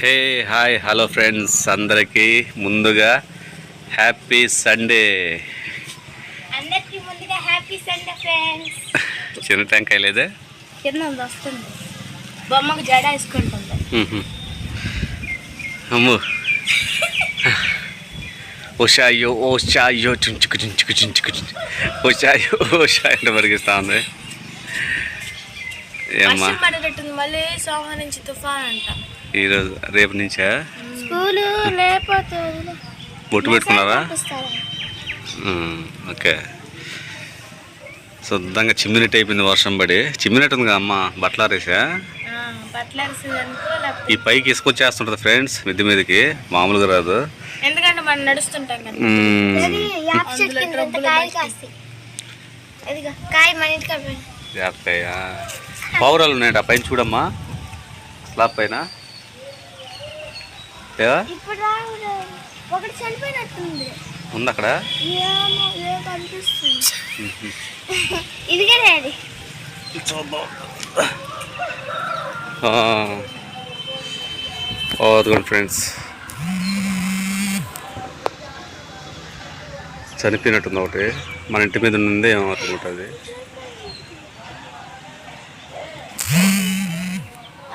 Hey hi hello friends అందరికీ ముందుగా happy Sunday. చిన్న టెంకాయ లేదే? బొమ్మకు జడ వేసుకుంటుంది. అమ్ము. ఓషాయో ఓషాయో చుంచుకు చుంచుకు చుంచుకు చుంచు. ఓషాయో ఓషా అంటే మరిగిస్తా ఉంది. ఏమ్మా? మళ్ళీ సోమవారం నుంచి తుఫాన్ అంట. ఈరోజు రేపు నుంచా? స్కూలు లేకపోతే బొట్టు పెట్టుకున్నారా. ఓకే. శుద్ధంగా చిమ్మినట్టు అయిపోయింది వర్షం పడి. చిమ్మినట్టు ఉంది కదా అమ్మ బట్టలు ఆరేసా? బట్టలు అరిసేదనుకో లేకపోతే. ఈ పైకి ఇసుకొచ్చేస్తుంటుంది ఫ్రెండ్స్ మిద్ది మీదకి. మామూలుగా రాదు. ఎందుకంటే మనం నడుస్తుంటాం పావురాలు ఉన్నాయంట ఆ పైన చూడమ్మా. స్లాబ్ పైన ఏవా ఇప్పుడు ఒకటి చనిపోయినట్టుంది ఉంది అక్కడ. ఇదిగే డాడీ అదిగోండి ఫ్రెండ్స్. చనిపోయినట్టుంది ఒకటి. మన ఇంటి మీద ఉంది ఏమవుతుంటుంది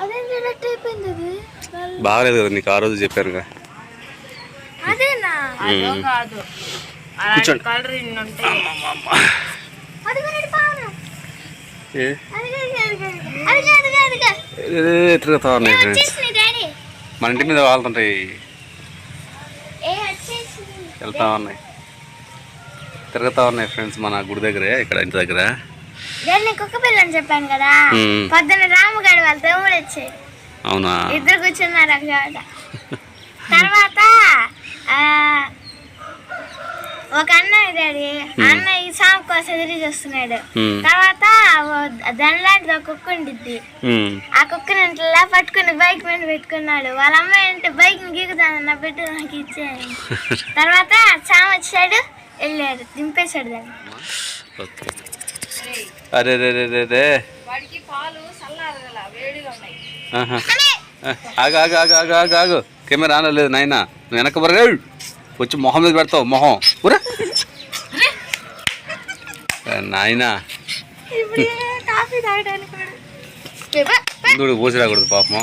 అదే అయిపోయింది అది? బాగలేదు కదా నీకు ఆ రోజు కాదు. కూర్చోండి. తిరుగుతా ఉన్నాయి డాడీ. మన ఇంటి మీద వచ్చేసింది. వెళ్తా ఉన్నాయి తిరుగుతా ఉన్నాయి ఫ్రెండ్స్ మన గుడి దగ్గరే ఇక్కడ ఇంటి దగ్గర? నేను కుక్క పిల్ల అని చెప్పాను కదా. పొద్దున్న రాముగాడు వాళ్ళ తమ్ముడు వచ్చాడు. అవునా? ఇద్దరు కూర్చున్నారు ఒక చోట. తర్వాత ఆ, ఒక అన్నయ్య డాడీ అన్న ఈ సాగు కోసం ఎదురు చూస్తున్నాడు. తర్వాత దానిలాంటిది ఒక కుక్క ఉండిద్ది. ఆ కుక్కని ఇంట్లో పట్టుకుని బైక్ మీద పెట్టుకున్నాడు. వాళ్ళ అమ్మాయి అంటే బైక్ గీకుతాను నా బిడ్డ నాకు ఇచ్చాడు తర్వాత సామ్ వచ్చాడు వెళ్ళాడు దింపేశాడు దాన్ని. అరే రే రే రే రే. వాడికి పాలు చల్లారగల వేడిగా ఉన్నాయి ఆహా. ఆ, ఆగు ఆగు ఆగు ఆగు ఆగు ఆగు. కెమెరా ఆన లేదు నాయన. నువ్వు వెనక బరగా వచ్చి మొహం మీద పెడతావు మొహం. ఊరా నాయనా. ఇందుకు పోసి రాకూడదు పాపం.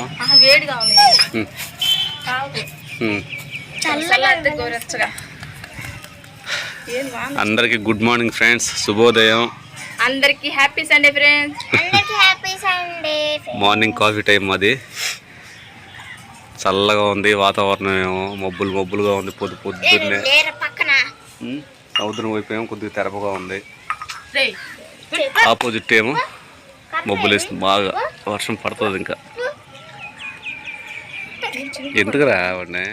అందరికీ గుడ్ మార్నింగ్ ఫ్రెండ్స్. శుభోదయం. అందరికి హ్యాపీ సండే ఫ్రెండ్స్. అందరికి happy Sunday morning coffee time అది. చల్లగా ఉంది వాతావరణం ఏమో మబ్బులు మబ్బులుగా ఉంది పొద్దు పొద్దున్నే. సముద్రం వైపు ఏమో కొద్దిగా తెరపగా ఉంది. ఆపోజిట్ ఏమో మబ్బులు వేస్తుంది బాగా వర్షం పడుతుంది ఇంకా. ఎందుకురా వాడిని?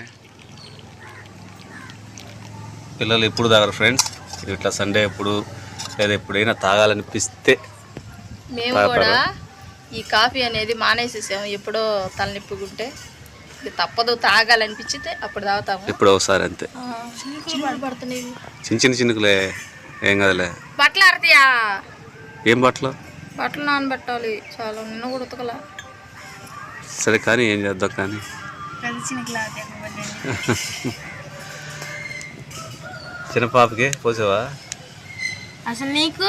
పిల్లలు ఎప్పుడు తాగరు ఫ్రెండ్స్? ఇట్లా సండే ఎప్పుడు లేదా ఎప్పుడైనా తాగాలనిపిస్తే మేము? కూడా ఈ కాఫీ అనేది మానేసేసాము ఎప్పుడో తలనొప్పుకుంటే ఇది తప్పదు తాగాలనిపించితే అప్పుడు తాగుతాము. ఎప్పుడో ఒకసారి అంతే. పడుతున్నాయి చిన్న చిన్న చినుకులే ఏం కదలే. బట్టలు ఆరతాయా ఏం బట్టలు? బట్టలు నానబెట్టాలి. చాలా నిన్న కూడా ఉతకలా. సరే కానీ ఏం చేద్దాం కానీ? చిన్న పాపకి పోసావా? అసలు నీకు?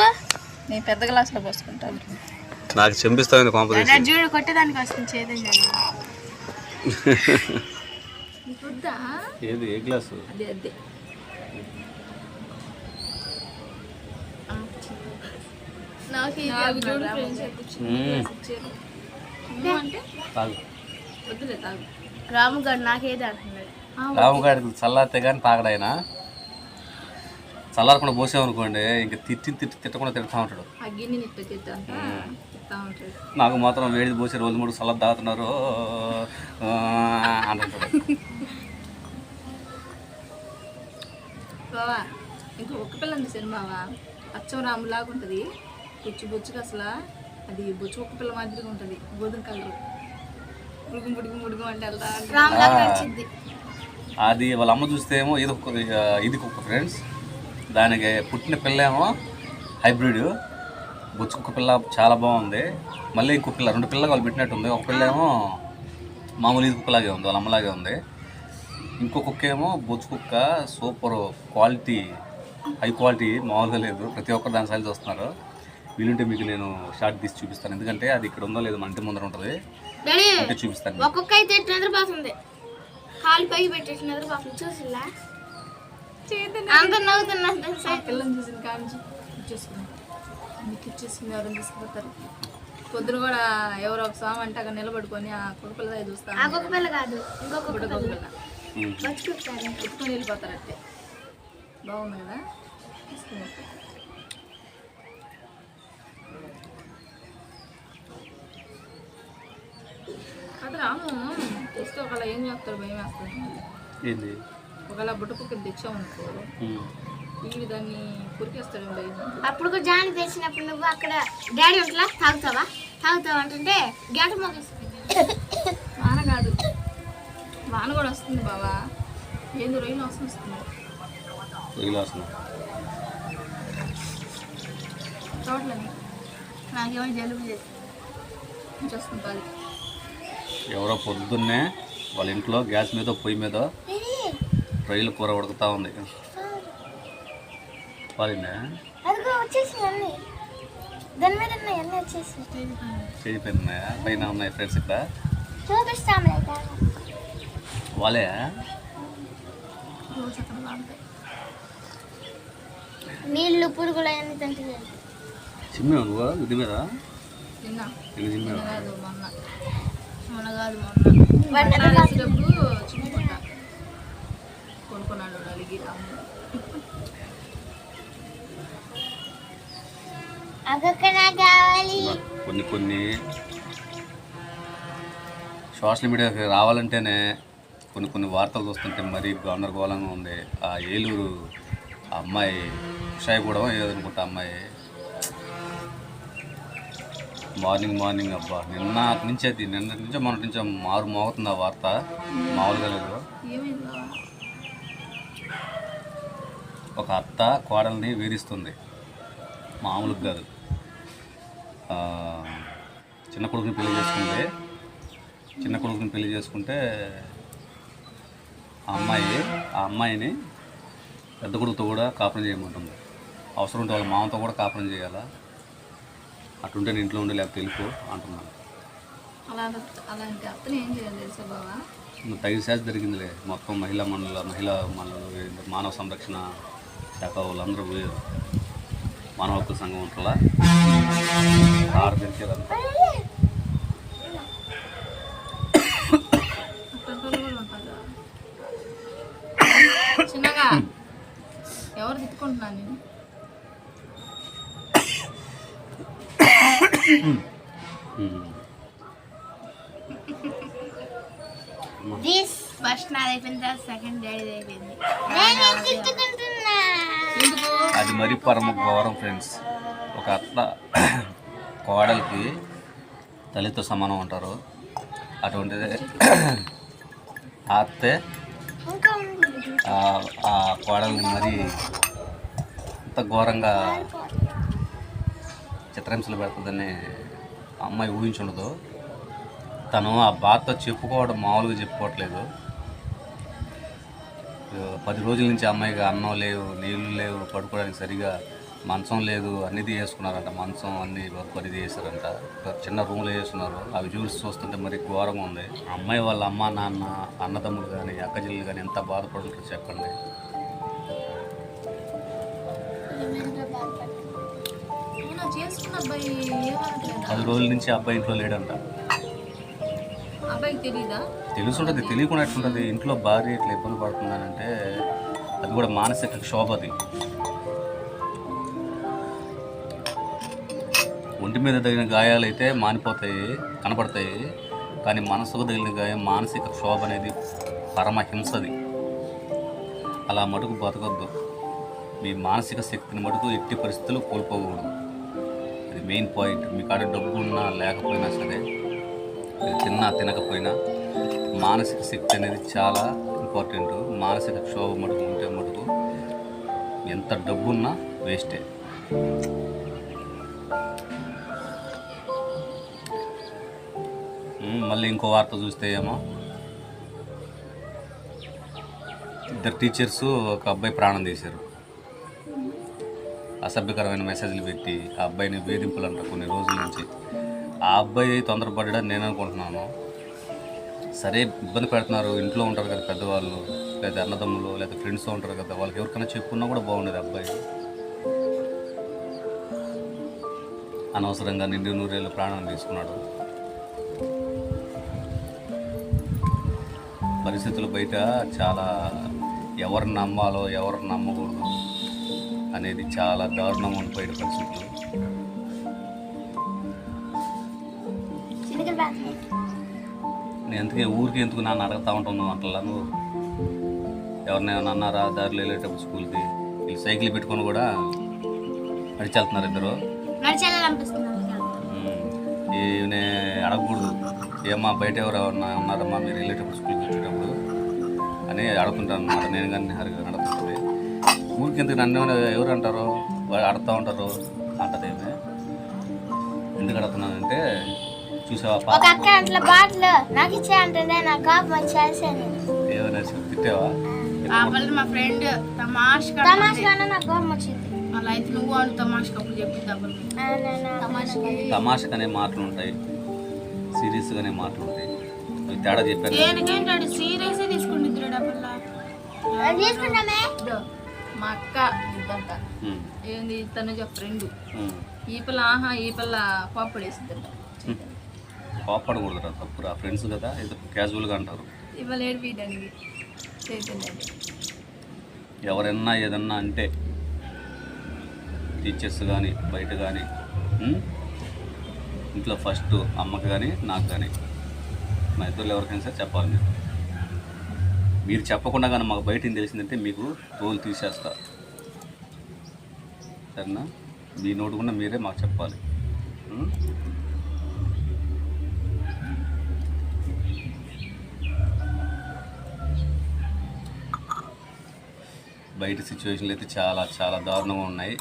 నేను పెద్ద గ్లాసులో పోసుకుంటాను. నాకు చెంపిస్తావు కొంప తీసి. జూడు కొట్టేదానికి వస్తుంది వద్దా ఏది ఏ గ్లాసు? అదే అదే. నాకు ఇది చూడు ఫ్రెండ్స్ మ్మ్. అంటే తాగు. వద్దులే తాగు. రాముగాడు నాకేది అంటున్నాడు రాముగాడికి చల్లారితే కానీ తాగడాయన? చల్లారకుండా పోసామనుకోండి ఇంకా తిట్టి తిట్టి తిట్టకుండా తిడతా ఉంటాడు. నాకు మాత్రం వేడి పోసి రోజు మూడు చల్లది తాగుతున్నారు ఆ, అంటుంటాడు బావా ఇంకో ఒక్క పిల్ల ఉంది సినిమావా అచ్చం రాములాగా ఉంటుంది. బుచ్చి బుచ్చుగా అసలు. అది బుచ్చు ఒక్క పిల్ల మాదిరిగా ఉంటుంది. గోధుమ కలర్. ముడుగు ముడుగు ముడుగు అంటే అది వాళ్ళ అమ్మ చూస్తే ఏమో ఇది ఇది కుక్క ఫ్రెండ్స్. దానికి పుట్టిన పిల్ల ఏమో హైబ్రిడ్. బొచ్చు కుక్క పిల్ల చాలా బాగుంది. మళ్ళీ ఇంకో పిల్ల రెండు పిల్లలు వాళ్ళు పెట్టినట్టుంది ఒక పిల్ల ఏమో మామూలు ఇది కుక్కలాగే ఉంది వాళ్ళ అమ్మలాగే ఉంది. ఇంకో కుక్క ఏమో బొచ్చు కుక్క సూపర్ క్వాలిటీ హై క్వాలిటీ మామూలుగా లేదు. ప్రతి ఒక్కరు దాని సైజ్ వస్తున్నారు. వీలుంటే మీకు నేను షార్ట్ తీసి చూపిస్తాను. ఎందుకంటే అది ఇక్కడ ఉందో లేదో మన ఇంటి ముందర ఉంటుంది. అంటే చూపిస్తాను. ఒక్కొక్క అయితే ఇట్లా నిద్రపోతుంది? కాలు పైకి పెట్టేసి నిద్రపోతుంది. చూసిలా చూసిన ఇచ్చేసుకున్నాం మీకు ఇచ్చేసుకుని ఎవరైనా తీసుకుపోతారు? పొద్దున కూడా ఎవరో ఒక స్వామి అంటే అక్కడ నిలబడుకొని ఆ కుక్క పిల్ల కాదు ఇంకొక పిల్ల. ఎత్తుకొని వెళ్ళిపోతారు అంటే బాగుంది కదా? తీసుకుని అది రాము తెస్తే ఒకవేళ ఏం చేస్తాడు భయం వేస్తాడు ఏంది? ఒకవేళ బుట్ట కుక్కని తెచ్చామనుకో. ఈ దాన్ని కురికేస్తాడు అప్పుడు కూడా జాని తెచ్చినప్పుడు నువ్వు అక్కడ డాడీ ఉంటలా తాగుతావా? తాగుతావా అంటుంటే గంట మోగిస్తుంది వాన కాదు వాన కూడా వస్తుంది బావా. ఏంది రొయ్యలు వస్తుంది? వస్తుంది చూడలేదు నాకేమో జలుబు చేసి వచ్చేస్తుంది పాలి ఎవరో పొద్దున్నే వాళ్ళ ఇంట్లో గ్యాస్ మీద పొయ్యి మీద రొయ్యల కూర ఉడుకుతా ఉంది. పాలిందా? అన్ని. అన్ని పైన ఉన్నాయి? ఫ్రెండ్స్ ఇక్కడ. చూపిస్తాంలే వాళ్ళే నీళ్ళు పురుగులు చిమ్మావు నువ్వు ఇది మీద? చిమ్మావు మొన్న కాదు మొన్న. కావాలి. కొన్ని కొన్ని సోషల్ మీడియాకి రావాలంటేనే కొన్ని కొన్ని వార్తలు చూస్తుంటే మరీ గందరగోళంగా ఉంది. ఆ ఏలూరు ఆ అమ్మాయి కూడా ఏదనుకుంటా అమ్మాయి? మార్నింగ్ మార్నింగ్ అబ్బా నిన్న నుంచి అది నిన్న నుంచో మొన్న నుంచో మారు మోగుతుంది ఆ వార్త. మామూలుగా లేదు? ఒక అత్త కోడల్ని వేధిస్తుంది. మామూలుగా కాదు. చిన్న కొడుకుని పెళ్ళి చేసుకుంటే చిన్న కొడుకుని పెళ్ళి చేసుకుంటే ఆ అమ్మాయి ఆ అమ్మాయిని పెద్ద కొడుకుతో కూడా కాపురం చేయమంటుంది. అవసరం ఉంటే వాళ్ళ మామతో కూడా కాపురం చేయాలా? అటుంటే నేను ఇంట్లో ఉండి లేకపోతే వెళ్ళిపో అంటున్నాను. తగిన శాఖ జరిగిందిలే మొత్తం మహిళా మండల మహిళా మండలి మానవ సంరక్షణ శాఖ వాళ్ళందరూ పోయారు మానవ హక్కుల సంఘం ఉంటుందా? ఆరు చిన్నగా ఎవరు తిట్టుకుంటున్నాను నేను దిస్ ఫస్ట్ నాది అయిపోయిన తర్వాత సెకండ్ డాడీ అయిపోయింది నేను తిట్టుకుంటున్నా అది మరి పరమ గౌరవం ఫ్రెండ్స్ ఒక అత్త కోడలికి తల్లితో సమానం ఉంటారు అటువంటిది ఆత్తే అత్తే ఆ- కోడల్ని మరి అంత ఘోరంగా చిత్రహింసలు పెడుతుందని అమ్మాయి ఊహించుండదు. తను ఆ బాధతో చెప్పుకోవడం మామూలుగా చెప్పుకోవట్లేదు. పది రోజుల నుంచి అమ్మాయికి అన్నం లేవు నీళ్ళు లేవు పడుకోవడానికి సరిగా మంచం లేదు అన్ని తీసుకున్నారంట మంచం అన్ని పది చేశారంట ఒక చిన్న రూమ్లో వేసుకున్నారు అవి చూసి చూస్తుంటే మరి ఘోరంగా ఉంది. అమ్మాయి వాళ్ళ అమ్మ నాన్న అన్నదమ్ములు కానీ అక్కజల్లు కానీ ఎంత బాధపడుతుంటారో చెప్పండి. పది రోజుల నుంచి అబ్బాయి ఇంట్లో లేడంట. అబ్బాయికి తెలీదా? తెలుసుంటుంది తెలియకుండా ఎట్లుంటుంది ఇంట్లో భార్య ఇట్లా ఇబ్బంది పడుతుందనంటే అది కూడా మానసిక క్షోభది ఒంటి మీద తగిన గాయాలైతే మానిపోతాయి కనపడతాయి. కానీ మనసుకు తగిలిన గాయం మానసిక క్షోభ అనేది పరమహింసది అలా మటుకు బతకొద్దు. మీ మానసిక శక్తిని మటుకు ఎట్టి పరిస్థితులు కోల్పోకూడదు. అది మెయిన్ పాయింట్. మీ కాడ డబ్బు ఉన్నా లేకపోయినా సరే తిన్నా తినకపోయినా మానసిక శక్తి అనేది చాలా ఇంపార్టెంట్. మానసిక క్షోభ మటుకు ఉంటే మటుకు ఎంత డబ్బున్నా వేస్టే. మళ్ళీ ఇంకో వార్త చూస్తే ఏమో. ఇద్దరు టీచర్స్ ఒక అబ్బాయి ప్రాణం తీశారు. అసభ్యకరమైన మెసేజ్లు పెట్టి ఆ అబ్బాయిని వేధింపులు అంట కొన్ని రోజుల నుంచి. ఆ అబ్బాయి తొందరపడ్డా నేను అనుకుంటున్నాను. సరే ఇబ్బంది పెడుతున్నారు. ఇంట్లో ఉంటారు కదా పెద్దవాళ్ళు లేదా అన్నదమ్ములు లేదా ఫ్రెండ్స్ ఉంటారు కదా వాళ్ళకి ఎవరికైనా చెప్పుకున్నా కూడా బాగుండేది అబ్బాయి. అనవసరంగా నిండు నూరేళ్ళు ప్రాణం తీసుకున్నాడు. పరిస్థితులు బయట చాలా ఎవరిని నమ్మాలో ఎవరిని నమ్మకూడదు అనేది చాలా దారుణం ఉంది బయట పరిస్థితులు. ఎందుకే ఊరికి ఎందుకు నన్ను అడుగుతా ఉంటాను అట్లా నువ్వు? ఎవరినైనా అన్నారా? దారిలో వెళ్ళేటప్పుడు స్కూల్కి? వీళ్ళు సైకిల్ పెట్టుకొని కూడా నడిచెళ్తున్నారు ఇద్దరు. నడిచేయాలనిపిస్తుంది ఈయన అడగకూడదు. ఏమ్మా బయట ఎవరు ఉన్నారమ్మా? మీరు వెళ్ళేటప్పుడు స్కూల్కి వచ్చేటప్పుడు అని అడుగుతుంటాను అనమాట నేను కానీ హరిగా అడుగుతుంది ఊరికి ఎందుకు నన్ను ఎవరు అంటారు? వాళ్ళు అడుగుతూ ఉంటారు. అంటదేమే. ఎందుకు అడుగుతున్నానంటే చూసావా? ఒక అక్క అట్లా బాటిల్ నాకు ఇచ్చే అంటే నాకు కాపు మంచి చేశాను ఏమైనా తిట్టావా? ఆ. పిల్ల మా ఫ్రెండ్ తమాష్ తమాషగానే నాకు కోపం వచ్చింది. అలా అయితే నువ్వు అని తమాష్ కప్పుడు చెప్పింది అప్పుడు. ఆ, నేను తమాషగా తమాషకనే మాటలు ఉంటాయి. సీరియస్గానే మాటలు ఉంటాయి. అవి తేడా చెప్పాను. దేనికేంటాడు సీరియస్ తీసుకుంటుంది తీసుకుంటామే. మా అక్క ఇద్దంట. ఏంది తను ఫ్రెండ్. ఈ పిల్ల ఆహా ఈ పిల్ల పాపడేసిందంట కోపడకూడదురా తప్పురా. ఫ్రెండ్స్ కదా ఏదో క్యాజువల్గా అంటారు. ఇవాళ ఏడిపించడానికి చైతన్య ఎవరన్నా ఏదన్నా అంటే టీచర్స్ కానీ బయట కానీ ఇంట్లో ఫస్ట్ అమ్మకి కానీ నాకు కానీ మా ఇద్దరు ఎవరికైనా సరే చెప్పాలి మీరు మీరు చెప్పకుండా కానీ మాకు బయట తెలిసిందంటే మీకు తోలు తీసేస్తా. సరేనా? మీ నోటుకుండా మీరే మాకు చెప్పాలి. బయట సిచ్యువేషన్లు అయితే చాలా చాలా దారుణంగా ఉన్నాయి.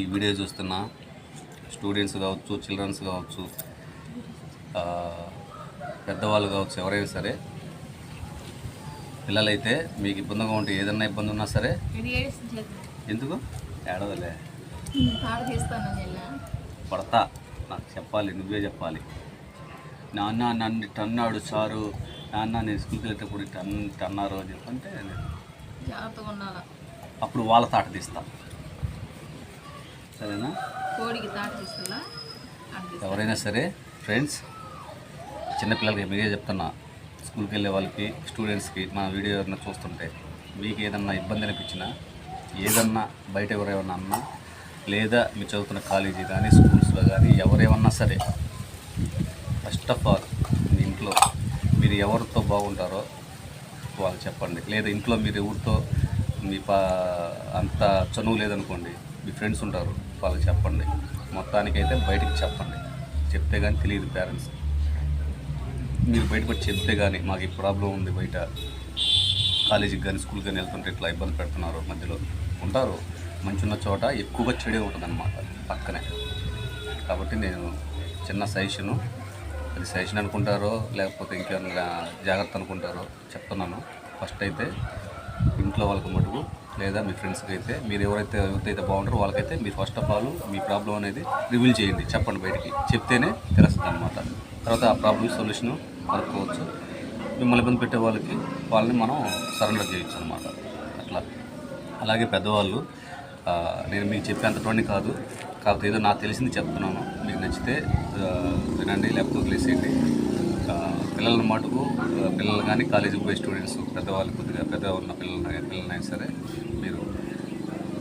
ఈ వీడియో చూస్తున్న స్టూడెంట్స్ కావచ్చు చిల్డ్రన్స్ కావచ్చు పెద్దవాళ్ళు కావచ్చు ఎవరైనా సరే పిల్లలైతే మీకు ఇబ్బందిగా ఉంటే ఏదన్నా ఇబ్బంది ఉన్నా సరే ఎందుకు? ఏడవలే పడతా. నాకు చెప్పాలి నువ్వే చెప్పాలి. నాన్న నన్ను ఇట్ట అన్నాడు సారు. నాన్న నేను స్కూల్కి వెళ్ళేటప్పుడు ఇట్ట అన్నారు అని చెప్పంటే జాగ్రత్తగా ఉండాలా? అప్పుడు వాళ్ళ తాట తీస్తా. సరేనా? కోడికి తాట తీస్తుందా ఎవరైనా సరే ఫ్రెండ్స్ చిన్నపిల్లలకి మీరే చెప్తున్నా. స్కూల్కి వెళ్ళే వాళ్ళకి స్టూడెంట్స్కి మన వీడియో ఎవరైనా చూస్తుంటే మీకు ఏదన్నా ఇబ్బంది అనిపించినా ఏదన్నా బయట ఎవరేమన్నా అన్నా లేదా మీరు చదువుతున్న కాలేజీ కానీ స్కూల్స్లో కానీ ఎవరేమన్నా సరే ఫస్ట్ ఆఫ్ ఆల్ మీ ఇంట్లో మీరు ఎవరితో బాగుంటారో వాళ్ళు చెప్పండి. లేదా ఇంట్లో మీరు ఊరితో మీ పా అంత చనువు లేదనుకోండి మీ ఫ్రెండ్స్ ఉంటారు వాళ్ళకి చెప్పండి. మొత్తానికైతే బయటకు చెప్పండి. చెప్తే కానీ తెలియదు పేరెంట్స్. మీరు బయటపడి చెప్తే కానీ మాకు ఈ ప్రాబ్లం ఉంది బయట. కాలేజీకి కానీ స్కూల్కి కానీ వెళ్తుంటే ఇట్లా ఇబ్బంది పెడుతున్నారు మధ్యలో? ఉంటారు. మంచి ఉన్న చోట ఎక్కువగా చెడే ఉంటుందన్నమాట పక్కనే. కాబట్టి నేను చిన్న సజెషను అది సజెషన్ అనుకుంటారో లేకపోతే ఇంకేమైనా జాగ్రత్త అనుకుంటారో చెప్తున్నాను. ఫస్ట్ అయితే ఇంట్లో వాళ్ళకి మటుకు లేదా మీ ఫ్రెండ్స్కి అయితే మీరు ఎవరైతే యూత్ అయితే బాగుంటారో వాళ్ళకైతే మీరు ఫస్ట్ ఆఫ్ ఆల్ మీ ప్రాబ్లం అనేది రివీల్ చేయండి చెప్పండి బయటికి. చెప్తేనే తెలుస్తుంది అనమాట తర్వాత ఆ ప్రాబ్లమ్ సొల్యూషన్ కనుక్కోవచ్చు. మిమ్మల్ని ఇబ్బంది పెట్టే వాళ్ళకి వాళ్ళని మనం సరెండర్ చేయొచ్చు అనమాట అట్లా. అలాగే పెద్దవాళ్ళు నేను మీకు చెప్పేంతటువంటి కాదు. కాకపోతే ఏదో నాకు తెలిసింది చెప్తున్నాను. మీకు నచ్చితే వినండి లేకపోతే వదిలేసేయండి. పిల్లల మటుకు పిల్లలు కానీ కాలేజీకి పోయే స్టూడెంట్స్ పెద్దవాళ్ళు కొద్దిగా పెద్ద ఉన్న పిల్లలు పిల్లలైనా సరే మీరు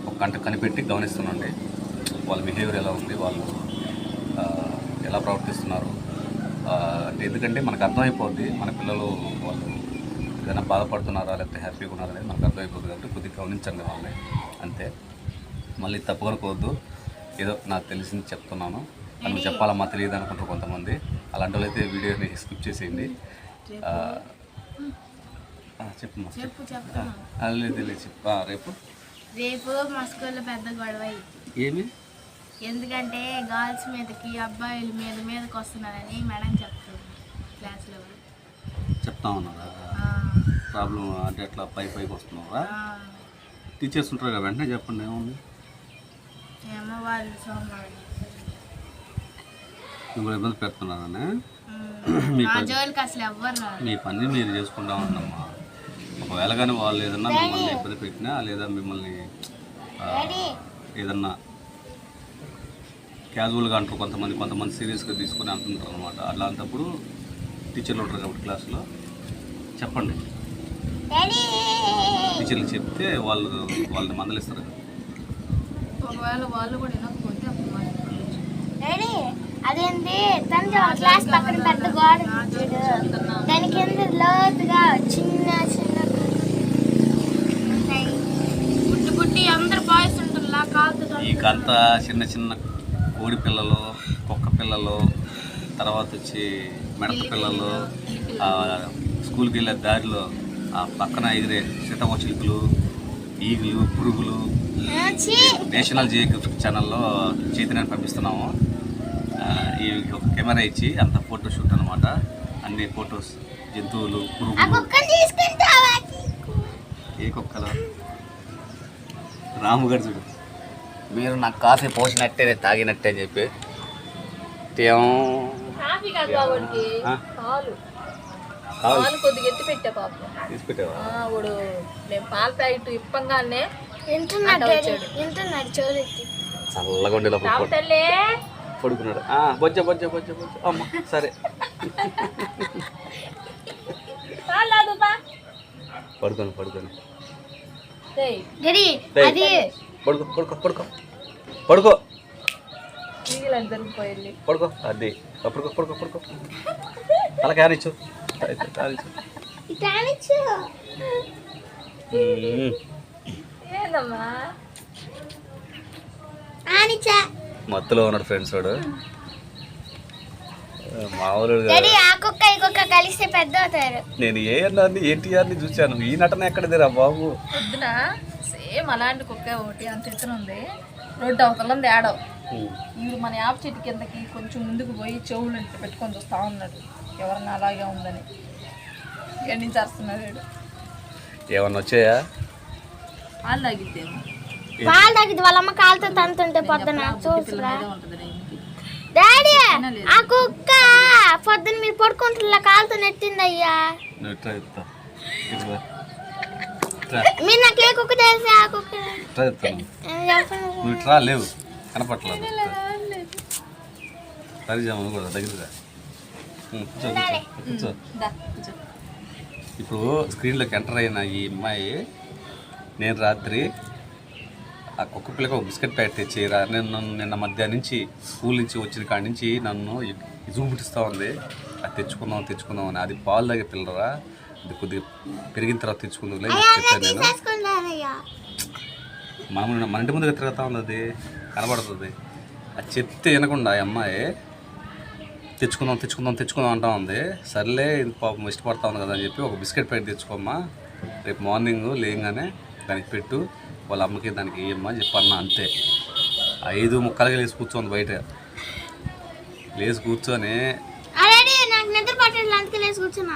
ఒక గంట కనిపెట్టి గమనిస్తుండండి. వాళ్ళ బిహేవియర్ ఎలా ఉంది వాళ్ళు ఎలా ప్రవర్తిస్తున్నారు. అంటే ఎందుకంటే మనకు అర్థమైపోద్ది మన పిల్లలు వాళ్ళు ఏదైనా బాధపడుతున్నారా లేకపోతే హ్యాపీగా ఉన్నారా అనేది మనకు అర్థమైపోతుంది కాబట్టి కొద్దిగా గమనించండి వాళ్ళని. అంతే. మళ్ళీ తప్పుకొనుకోవద్దు ఏదో నాకు తెలిసింది చెప్తున్నాను. అని చెప్పాలమ్మా తెలియదు అనుకుంటారు కొంతమంది. అలాంటి వాళ్ళైతే వీడియోని స్కిప్ చేసేయండి. చెప్పమ్మా లేదు లేదు చెప్పు. రేపు? రేపు మా స్కూల్లో పెద్ద గొడవ. ఏమి? ఎందుకంటే గర్ల్స్ మీదకి అబ్బాయిల మీద మీదకి వస్తున్నారని మేడం చెప్తుంది క్లాస్లో చెప్తా ఉన్నారా? ప్రాబ్లం అంటే ఎట్లా పై పైకి వస్తున్నారా? టీచర్స్ ఉంటారు కదా వెంటనే చెప్పండి ఏముంది? మిమ్మల్ని ఇబ్బంది పెడుతున్నారని. మీ పని మీరు చేసుకుంటా ఉండమ్మా ఒకవేళ కానీ వాళ్ళు ఏదన్నా మిమ్మల్ని ఇబ్బంది పెట్టినా లేదా మిమ్మల్ని ఏదన్నా క్యాజువల్గా అంటారు కొంతమంది కొంతమంది సీరియస్గా తీసుకొని అంటుంటారు అనమాట అలాంటప్పుడు టీచర్లు ఉంటారు కాబట్టి క్లాస్లో. చెప్పండి. టీచర్లు చెప్తే వాళ్ళు వాళ్ళని మందలిస్తారు ఒకవేళ వాళ్ళు కూడా వినకపోతే అప్పుడు వాళ్ళు చెప్పవచ్చు. డాడీ అదేంటి తండ్రి ఒక క్లాస్ పక్కన పెద్ద గోడ ఉంది చూడు. దాని కింద లోతుగా చిన్న చిన్న ఉంటాయి. బుట్టి బుట్టి అందరు బాయ్స్ కంత చిన్న చిన్న కోడి పిల్లలు కుక్క పిల్లలు తర్వాత వచ్చి మెడత పిల్లలు ఆ స్కూల్కి వెళ్ళే దారిలో ఆ పక్కన ఎగిరే సీతాకోచిలుకలు ఈగులు పురుగులు నేషనల్ జియోగ్రఫిక్ ఛానల్లో చైతన్యాన్ని పంపిస్తున్నాము. ఈ ఒక కెమెరా ఇచ్చి అంత ఫోటో షూట్ అనమాట అన్ని ఫొటోస్ జంతువులు ఏ కుక్కలు? రాముగారు చూడు. మీరు నాకు కాఫీ పోసినట్టే నేను తాగినట్టే అని చెప్పి? పాలు. కొద్దిగా ఎత్తి పెట్టా పాపం. తీసి పెట్టావా? నేను పాల ప్యాకెట్ ఇప్పంగానే చల్లగా ఉండే లోపల పడు- తల్లి పడుకున్నాడు. ఆ, బొజ్జ బొజ్జ బొజ్జ బొజ్జ. అమ్మ సరే. పడుకోను పడుకోను. పడుకో పడుకో పడుకో. పడుకో. పడుకో అది. పడుకో పడుకో పడుకో. అలా ఏందమ్మా ఆనిచా మత్తులో ఉన్నాడు ఫ్రెండ్స్ వాడు. మామూలు కలిస్తే పెద్ద అవుతారు. నేను ఏ అన్నాన్ని ఎన్టీఆర్ని చూశాను? ఈ నటన ఎక్కడిదిరా బాబు? పొద్దున సేమ్ అలాంటి కుక్క ఒకటి అంత ఎత్తున ఉంది. రోడ్డు అవతల ఏడవ వీడు మన యాప్ చెట్టు కిందకి కొంచెం ముందుకు పోయి చెవులు పెట్టుకొని చూస్తా ఉన్నాడు. ఎవరన్నా అలాగే ఉందని. ఎక్కడి నుంచి వస్తున్నాడు వీడు? ఏమన్నా వచ్చాయా? పాలు తాగిద్దేమో పాలు తాగిద్ది వాళ్ళ అమ్మ కాలుతో తంతుంటే పొద్దున. చూసురా. డాడీ ఆ కుక్క పొద్దున మీరు పడుకుంటున్నా కాలుతో నెట్టింది అయ్యా నువ్వు ఇట్లా చెప్తా ఇట్లా ఇట్లా మీరు నాకు ఏ కుక్క తెలిసి? ఆ కుక్క. లేవు. కనపట్లేదు కూడా దగ్గరగా కూర్చో కూర్చో. ఇప్పుడు స్క్రీన్లోకి ఎంటర్ అయిన ఈ అమ్మాయి నేను రాత్రి ఆ కుక్క పిల్లకి ఒక బిస్కెట్ ప్యాకెట్ తెచ్చి నేను నిన్న మధ్యాహ్నం నుంచి స్కూల్ నుంచి వచ్చిన కాడి నుంచి నన్ను ఇజుబుటిస్తూ పుట్టిస్తూ ఉంది. అది తెచ్చుకుందాం తెచ్చుకుందాం అని. అది పాలు తాగే పిల్లరా? అది కొద్దిగా పెరిగిన తర్వాత తెచ్చుకుందాం చెప్పాను నేను. మనం మన ఇంటి ముందుగా తిరుగుతూ ఉంది అది. కనబడుతుంది అది. చెప్తే వినకుండా ఆ అమ్మాయి తెచ్చుకుందాం తెచ్చుకుందాం తెచ్చుకుందాం అంటా ఉంది. సర్లే ఇది పాపం ఇష్టపడతా ఉంది కదా అని చెప్పి ఒక బిస్కెట్ ప్యాకెట్ తెచ్చుకోమ్మా. రేపు మార్నింగ్ లేయంగానే దానికి పెట్టు వాళ్ళ అమ్మకి దానికి ఇయ్యమ్మా అని చెప్పన్నా అంతే. ఐదు ముక్కలకి లేచి కూర్చోంది బయట. లేచి కూర్చొని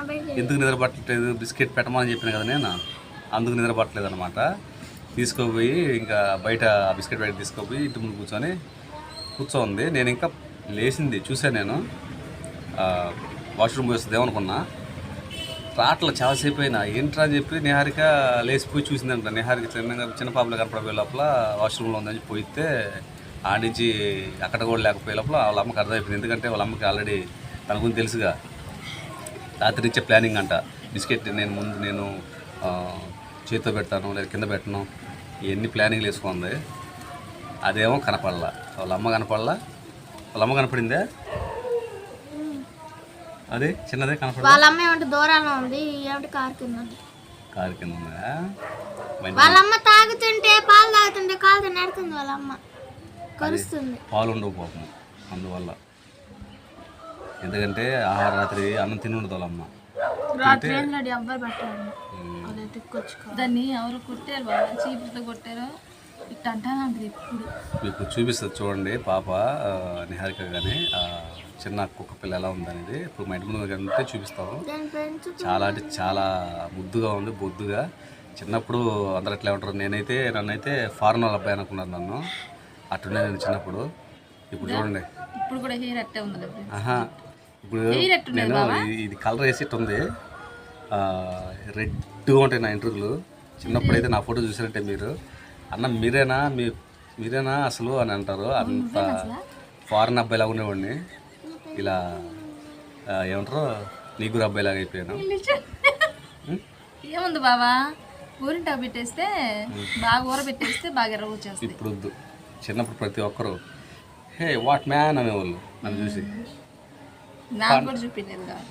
బయట ఎందుకు నిద్ర పట్టలేదు బిస్కెట్ పెట్టమని చెప్పిన కదా నేను? అందుకు నిద్ర పట్టలేదు అనమాట తీసుకోపోయి ఇంకా బయట ఆ బిస్కెట్ ప్యాకెట్ తీసుకోపోయి ఇంటి ముందు కూర్చొని కూర్చోంది. నేను ఇంకా లేచింది చూసాను నేను. వాష్రూమ్ పోయి వస్తుంది ఏమనుకున్నా రాట్ల చాలాసేపు అయినా. ఏంట్రా అని చెప్పి నిహారిక లేచిపోయి చూసిందంట. నిహారిక చిన్నగా చిన్న పాపలు కనపడిపోయే లోపల వాష్రూమ్లో ఉందని పోయితే ఆడించి అక్కడ కూడా లేకపోయే లోపల వాళ్ళ అమ్మకి అర్థమైపోయింది. ఎందుకంటే వాళ్ళ అమ్మకి ఆల్రెడీ తన గురించి తెలుసుగా. రాత్రి నుంచే ప్లానింగ్ అంట. బిస్కెట్ నేను ముందు నేను చేతితో పెడతాను లేదా కింద పెట్టను. ఇవన్నీ ప్లానింగ్లు వేసుకుంది. అదేమో కనపడలా. వాళ్ళ అమ్మ కనపడలా? వాళ్ళ అమ్మ కనపడిందే? అదే చిన్నదే కనపడలా వాళ్ళ అమ్మ ఏమంటే దూరంలో ఉంది ఏమిటి కారు కింద ఉంది. కారు కింద ఉందా? వాళ్ళ అమ్మ తాగుతుంటే పాలు తాగుతుంటే కాలుతో నెడుతుంది వాళ్ళ అమ్మ కరుస్తుంది పాలు ఉండవు పాపం. అందువల్ల. ఎందుకంటే ఆహార రాత్రి అన్నం తిని ఉండదు వాళ్ళ అమ్మ దాన్ని ఎవరు కొట్టారు బాబా చీపులతో కొట్టారు. ఇట్ట అంటానంటది ఎప్పుడు. మీకు చూపిస్తుంది చూడండి పాప నిహారిక కానీ చిన్న కుక్క పిల్ల ఎలా ఉందనేది. ఇప్పుడు మా ఇంటి ముందు కంటే పెంచు చాలా అంటే చాలా ముద్దుగా ఉంది బొద్దుగా. చిన్నప్పుడు అందరు ఎట్లా ఉంటారు నేనైతే నన్నైతే ఫారెనర్ అబ్బాయి అనుకున్నాను నన్ను. అట్టుండే నేను చిన్నప్పుడు. ఇప్పుడు చూడండి. ఇప్పుడు కూడా హెయిర్ అట్టే ఉంది కదా ఆహా ఇప్పుడు నేను బావా? ఇది- కలర్ వేసి ఉంది రెడ్గా ఉంటాయి నా ఇంటర్వ్యూలు. చిన్నప్పుడు అయితే నా ఫోటో చూసారంటే మీరు. అన్న మీరేనా? మీ మీరేనా అసలు అని అంటారు. అంత ఫారెన్ అబ్బాయిలా ఉండేవాడిని. ఇలా ఏమంటారు? నీగురు అబ్బాయిలాగా అయిపోయాను. ఏముంది బావా? ఊరింటా పెట్టేస్తే బాగా ఊర పెట్టేస్తే బాగా ఎర్ర వచ్చేస్తుంది ఇప్పుడు వద్దు చిన్నప్పుడు ప్రతి ఒక్కరు హే వాట్ మ్యాన్? అనేవాళ్ళు నన్ను చూసి. నాకు కూడా చూపించలేదు కదా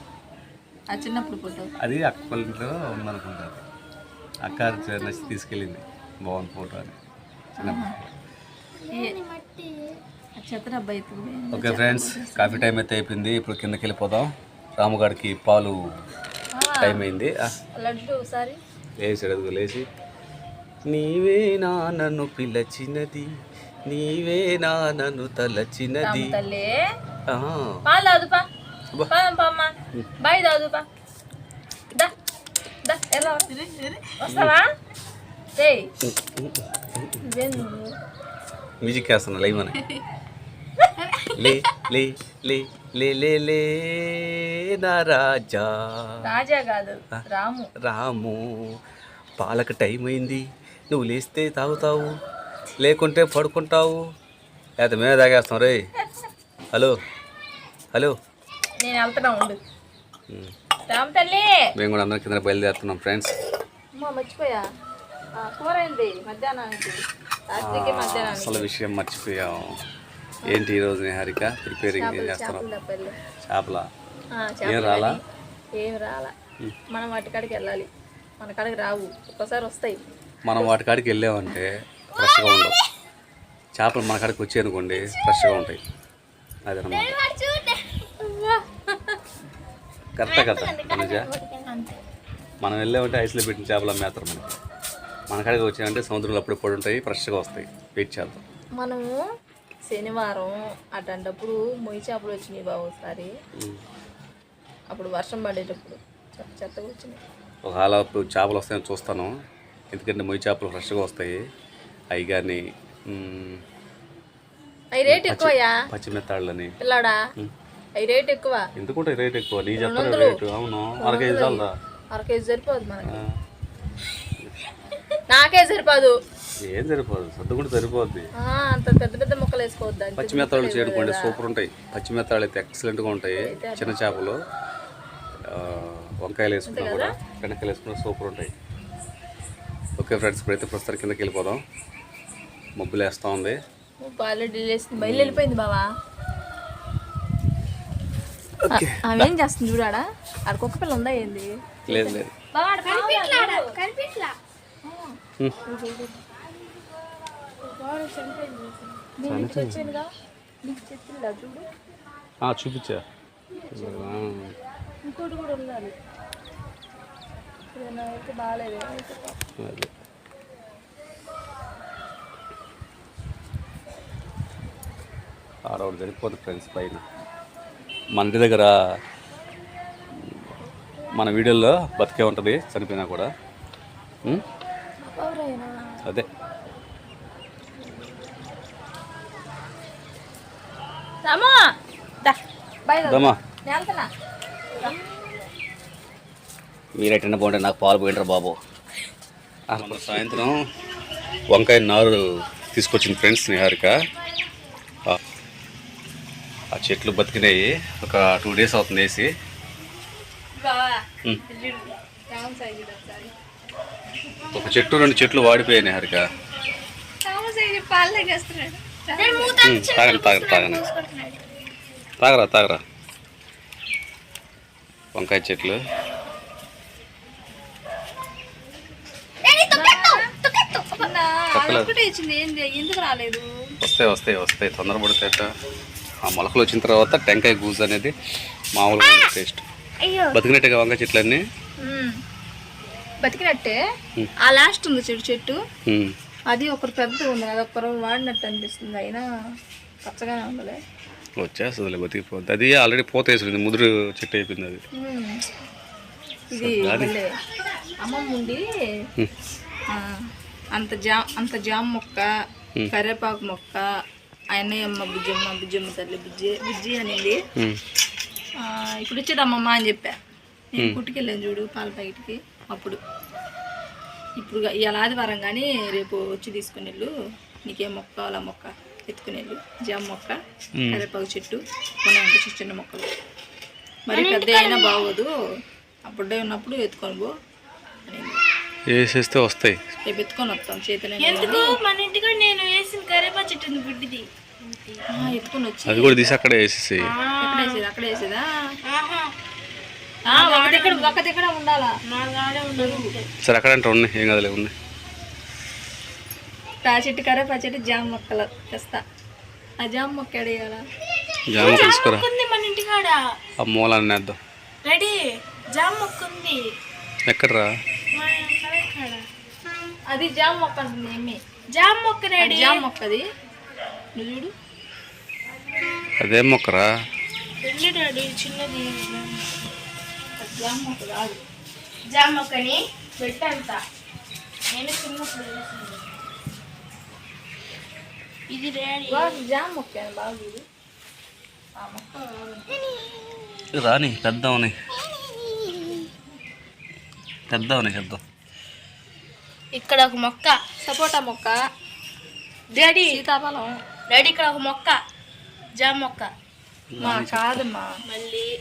ఆ చిన్నప్పుడు ఫోటో. అది అక్క వాళ్ళ ఇంట్లో ఉందనుకుంటారు అక్క నచ్చి తీసుకెళ్ళింది. బాగుంది ఫోటో అని. ఓకే ఫ్రెండ్స్ కాఫీ టైం అయితే అయిపోయింది. ఇప్పుడు కిందకి వెళ్ళిపోదాం. రాముగాడికి పాలు టైం అయింది. లేచాడు అదిగో లేచి నీవేనా నన్ను పిలచినది. నీవేనా నన్ను తలచినది. బాయ్ తాదుపా దా దా ఎలా? వస్తావా? మ్యూజిక్ వేస్తున్నా లైవ్ అని లే లే లే లే లే లే నా రాజా. రాజా కాదు రాము. రాము. పాలకు టైం అయింది నువ్వు లేస్తే తాగుతావు లేకుంటే పడుకుంటావు. లేకపోతే మేమే తాగేస్తాం రే హలో హలో. నేను వెళ్తున్నా ఉండు. ఉమ్. రాము తల్లి! మేము కూడా అందరం కింద బయలుదేరుతున్నాం ఫ్రెండ్స్. మర్చిపోయా? కూర ఏంటి మధ్యాహ్నానికి? రాత్రికి మధ్యాహ్నానికి. అసలు విషయం మర్చిపోయాం. ఏంటి ఈరోజు నిహారిక? ప్రిపేరింగ్ ఏం చేస్తున్నాం చేపల దెబ్బలు. చేపల? ఆ, ఏం చేపలు రాలా? కానీ ఏం రాలా? మనం వాటి కాడికి వెళ్ళాలి. మన కాడికి రావు. ఒక్కసారి వస్తాయి. మనం వాటి కాడికి వెళ్ళామంటే ఫ్రెష్గా ఉండవు. చేపలు మన కాడికి వచ్చాయి అనుకోండి ఫ్రెష్గా ఉంటాయి. అదనమాట కరెక్టే కదా అనుజ? మనం వెళ్ళామంటే ఐస్లో పెట్టిన చేపలు అమ్మేస్తారు మనకి. మన కాడికి వచ్చాయంటే సముద్రంలో అప్పుడు పొడి ఉంటాయి ఫ్రెష్గా వస్తాయి. వెయిట్ చేద్దాం. మనము శనివారం అటంటప్పుడు మొయ్యి చేపలు వచ్చినాయి బాబు ఒకసారి. అప్పుడు వర్షం పడేటప్పుడు చెత్త చెత్తగా వచ్చినాయి ఒకవేళ ఇప్పుడు చేపలు వస్తాయని చూస్తాను. ఎందుకంటే మొయ్యి చేపలు ఫ్రెష్గా వస్తాయి. అవి కానీ అవి రేట్ ఎక్కువయ్యా పచ్చిమెత్తాళ్ళని పిల్లాడా? అవి రేట్ ఎక్కువ. ఎందుకుంటే రేట్ ఎక్కువ? నీ చెప్తాను రేటు? అవును. అర కేజీ అర కేజీ సరిపోదు మనకి. నాకే సరిపోదు. ఏం సరిపోదు సర్దుకుంటే సరిపోద్ది. ఆ, అంత పెద్ద పెద్ద ముక్కలు వేసుకోవద్దు అంతే పచ్చిమెత్తాళ్ళు చేయడుకోండి సూపర్ ఉంటాయి పచ్చిమెత్తాళ్ళు అయితే ఎక్సలెంట్గా ఉంటాయి. చిన్న చేపలు ఆ, వంకాయలు వేసుకున్నా కూడా బెండకాయలు వేసుకున్నా సూపర్ ఉంటాయి ఓకే ఫ్రెండ్స్ ఇప్పుడైతే ప్రస్తుతం కిందకి వెళ్ళిపోదాం. మబ్బులు వేస్తూ ఉంది. బయలు వెళ్ళిపోయింది బావా. ఏం చేస్తుంది చూడాడా పిల్ల ఉందా ఏంది? లేదు లేదు. చూపించా. ఇంకోటి కూడా ఉండాలి బాగాలేదు ఆడవాడు జరిగిపోతుంది ఫ్రెండ్స్ పైన. మన ఇంటి దగ్గర మన వీడియోలో బతికే ఉంటుంది చనిపోయినా కూడా. అదే. మీరెట్టండి బాగుంటే నాకు పాలు పోయింటారు బాబు. మన సాయంత్రం వంకాయ నారు తీసుకొచ్చింది ఫ్రెండ్స్ నిహారిక. ఆ, ఆ చెట్లు బతికినాయి. ఒక టూ డేస్ అవుతుంది వేసి బావా ఉం. రామ్ సైజు ఒకసారి ఒక చెట్టు రెండు చెట్లు వాడిపోయాయి చూసుకుంటున్నాడు. తాగరా తాగరా. వంకాయ చెట్లు. వస్తాయి వస్తాయి వస్తాయి తొందరపడితే ఆ మొలకలు వచ్చిన తర్వాత టెంకాయ గూజు అనేది మామూలుగా టేస్ట్. బతికినట్టుగా వంకాయ చెట్లన్నీ. బతికినట్టే. ఆ లాస్ట్ ఉంది చెట్టు చెట్టు. అది ఒకరు పెద్ద ఉంది అది ఒకరు వాడినట్టు అనిపిస్తుంది. అయినా పచ్చగానే ఉండలే వచ్చేస్తుంది బతికిపోద్ది అది ఆల్రెడీ పూత వేసింది ముదురు చెట్టు అయిపోయింది అది. ఇది. అమ్మమ్మ ఉండి అంత జామ్ అంత జామ్ మొక్క కరివేపాకు మొక్క అన్నయ్యమ్మ బుజ్జమ్మ బుజ్జమ్మ తల్లి బుజ్జి బుజ్జి అనింది. ఇప్పుడు వచ్చేదమ్మమ్మ అని చెప్పా. నేను పుట్టుకెళ్ళాను చూడు పాల ప్యాకెట్కి అప్పుడు. ఇప్పుడు ఇవాళ ఆదివారం కానీ రేపు వచ్చి తీసుకుని వెళ్ళు నీకేం మొక్క అలా మొక్క ఎత్తుకుని వెళ్ళు జామ మొక్క కరివేపాకు చెట్టు మన చిన్న చిన్న మొక్కలు. మరి పెద్ద అయినా బాగోదు. అప్పుడే ఉన్నప్పుడు ఎత్తుకొని పో. వేసేస్తే వస్తాయి. రేపు ఎత్తుకొని వస్తాం చేతులు ఎందుకు? మన ఇంటికి నేను వేసిన కరేపా చెట్టు ఉంది బుడ్డిది. ఎత్తుకొని వచ్చి అది కూడా తీసి అక్కడే వేసేసి ఎక్కడ వేసేది? అక్కడ వేసేదా ఆహా ఆ, ఒక దగ్గర ఒక దగ్గర ఉండాలా మా గాడే ఉండదు సరే అక్కడ అంటే ఉన్నాయి ఏం కదలే ఉన్నాయి. ఆ చెట్టు కరేపా చెట్టు జామ మొక్కలు తెస్తా. ఆ జామ మొక్క ఎడేయాలా జామ తీసుకురా. ఉంది మన ఇంటికాడ. ఆ మూలాన్ని వేద్దాం రెడీ? జామ మొక్క ఉంది. ఎక్కడరా? అది జామ మొక్క అంటుంది ఏమి? జామ మొక్క అది రెడీ. జామ మొక్క అది నువ్వు చూడు. అదేం మొక్కరా? చిన్నది. జామ మొక్క కాదు. జామ మొక్కని పెట్టంత. నేను చిన్నప్పుడు. ఇది జామ మొక్క అని బాగా ఆ మొక్క. రాని పెద్దవని. పెద్దవని చేద్దాం ఇక్కడ ఒక మొక్క సపోటా మొక్క. డాడీ. సీతాఫలం. డాడీ ఇక్కడ ఒక మొక్క. జామ మొక్క. మా కాదమ్మా. మళ్ళీ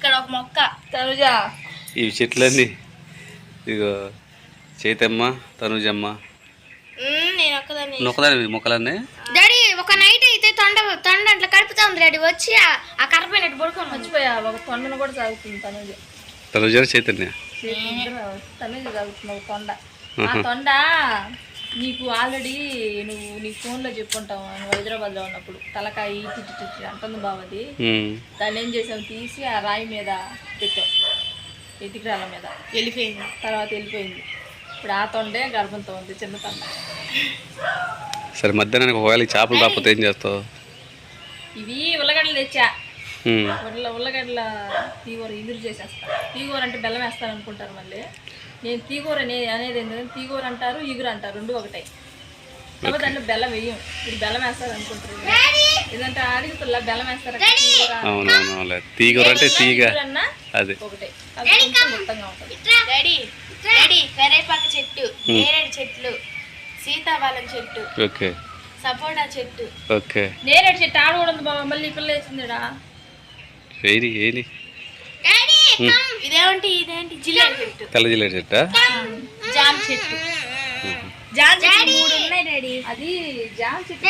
ఇక్కడ ఒక మొక్క. తనుజా. ఈ చెట్లన్నీ. ఇగో చైతమ్మ తనుజమ్మ. మ్మ్, నేను ఒక్కదాన్ని. నొక్కదాని మొక్కలన్నీ? డాడీ ఒక నైట్ అయితే తొండ తొండ అట్లా కడుపుతా ఉంది డాడీ. వచ్చి ఆ- పడుకోను మర్చిపోయా ఒక తొండను కూడా తాగుతుంది తనుజ. తనుజ చైతన్య? తనుజ తాగుతుంది ఒక తొండ. ఆ తొండ? నీకు ఆల్రెడీ నువ్వు నీ ఫోన్లో చెప్పుకుంటావు నువ్వు హైదరాబాద్లో ఉన్నప్పుడు. తలకాయ తిట్టి తిట్టి అంటుంది బావది. దాన్ని ఏం చేసాం తీసి ఆ రాయి మీద పెట్టాం ఇటుకరాల మీద. వెళ్ళిపోయింది. తర్వాత వెళ్ళిపోయింది. ఇప్పుడు ఆ తొండే గర్భంతో ఉంది చిన్న తొండ. సరే మధ్యాహ్నానికి ఒకవేళ చేపలు రాకపోతే ఏం చేస్తావు? ఇవి ఉల్లగడ్డలు తెచ్చా. ఉల్ల ఉల్లగడ్డల తీగూర ఇగురు చేసేస్తా. తీగూర అంటే బెల్లం వేస్తాను అనుకుంటారు మళ్ళీ. నేను తీగూర అనే అనేది ఏంటంటే తీగూర అంటారు ఇగురు అంటారు రెండు ఒకటే. కాబట్టి దాంట్లో బెల్లం వేయం. ఇది బెల్లం వేస్తారు అనుకుంటారు. ఇదంటే అడుగుతుల్లా బెల్లం వేస్తారు తీగూర అవునవును తీగ అంటే తీగ. ఇగురు అన్నా అదే ఒకటే మొత్తంగా ఉంటుంది. కరేపాకు చెట్టు నేరేడు చెట్లు సీతాఫలం చెట్టు ఓకే. సపోటా చెట్టు. ఓకే. నేరేడు చెట్టు ఆడ కూడా ఉంది బాబా మళ్ళీ పిల్ల వేసిందిడా ఏది ఏది డాడీ ఇదేంటి? ఇదేంటి జిల్లేడు చెట్టు. తెల్ల జిల్లేడు చెట్టా? జామ చెట్టు. జామ చెట్టు మూడు ఉన్నాయి డాడీ అది జామ చెట్టు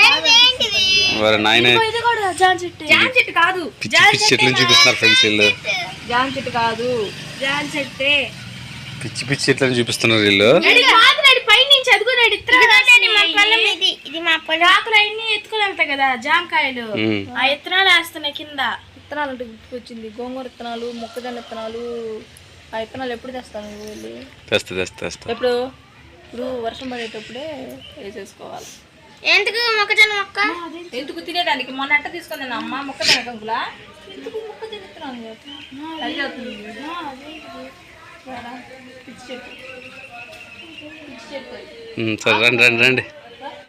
నాయన ఇది కూడా జామ చెట్టు. జామ చెట్టు కాదు. పిచ్చి పిచ్చి చెట్లను చూపిస్తున్నారు ఫ్రెండ్స్ వీళ్ళు. జామ చెట్టు. కాదు. జామ చెట్టే. పిచ్చి పిచ్చి చెట్లను చూపిస్తున్నారు వీళ్ళు. ఇది. మా పొలం. ఆకులు అన్ని ఎత్తుకుని వెళ్తాయి కదా జామకాయలు. ఆ ఇత్తనాలు వేస్తున్నాయి కింద. విత్తనాలు అంటే గుర్తుకొచ్చింది. గోంగూర విత్తనాలు మొక్కజొన్న విత్తనాలు ఆ విత్తనాలు ఎప్పుడు తెస్తాను నువ్వు వెళ్ళి? తెస్తా తెస్తా తెస్తా. ఎప్పుడు? ఇప్పుడు వర్షం పడేటప్పుడే వేసేసుకోవాలి. ఎందుకు మొక్కజొన్న మొక్క? ఎందుకు తినేదానికి? మొన్న అట్ట తీసుకుంది నా అమ్మ మొక్కజొన్న కంకులా? ఎందుకు మొక్కజొన్న విత్తనాలు? అది అవుతుంది. పిచ్చి చెట్టు. పిచ్చి చెట్టు ఉమ్, సరే రండి రండి రండి.